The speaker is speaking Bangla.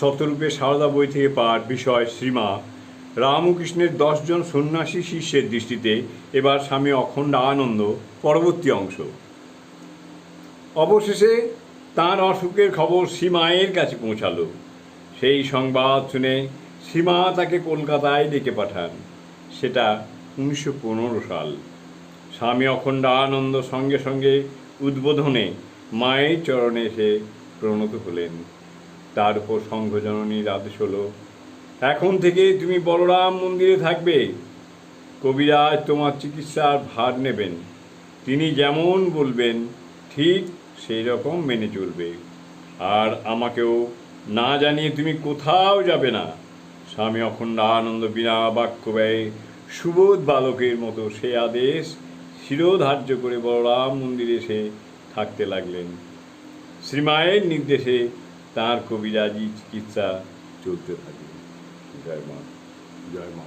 শতরূপে সারদা বই থেকে পাঠ বিষয় শ্রীমা। রামকৃষ্ণের দশজন সন্ন্যাসী শিষ্যের দৃষ্টিতে এবার স্বামী অখণ্ড আনন্দ, পরবর্তী অংশ। অবশেষে তার অসুখের খবর সীমায়ের কাছে পৌঁছালো। সেই সংবাদ শুনে সীমা তাকে কলকাতায় ডেকে পাঠান। সেটা উনিশশো পনেরো সাল। স্বামী অখণ্ড আনন্দ সঙ্গে সঙ্গে উদ্বোধনে মায়ের চরণে এসে প্রণত হলেন। তার উপর সংঘজননীর আদেশ হলো এখন থেকে তুমি বলরাম মন্দিরে থাকবে। কবিরাজ তোমার চিকিৎসার ভার নেবেন। তিনি যেমন বলবেন, ঠিক সেই রকম মেনে চলবে। আর আমাকেও না জানিয়ে তুমি কোথাও যাবে না। স্বামী অখণ্ড আনন্দ বিনা বাক্য ব্যয়ে সুবোধ বালকের মতো সে আদেশ শিরোধার্য করে বলরাম মন্দিরে এসে থাকতে লাগলেন। শ্রীমায়ের নির্দেশে তার কবিরাজি চিকিৎসা চলতে থাকে। জয় মা জয় মা।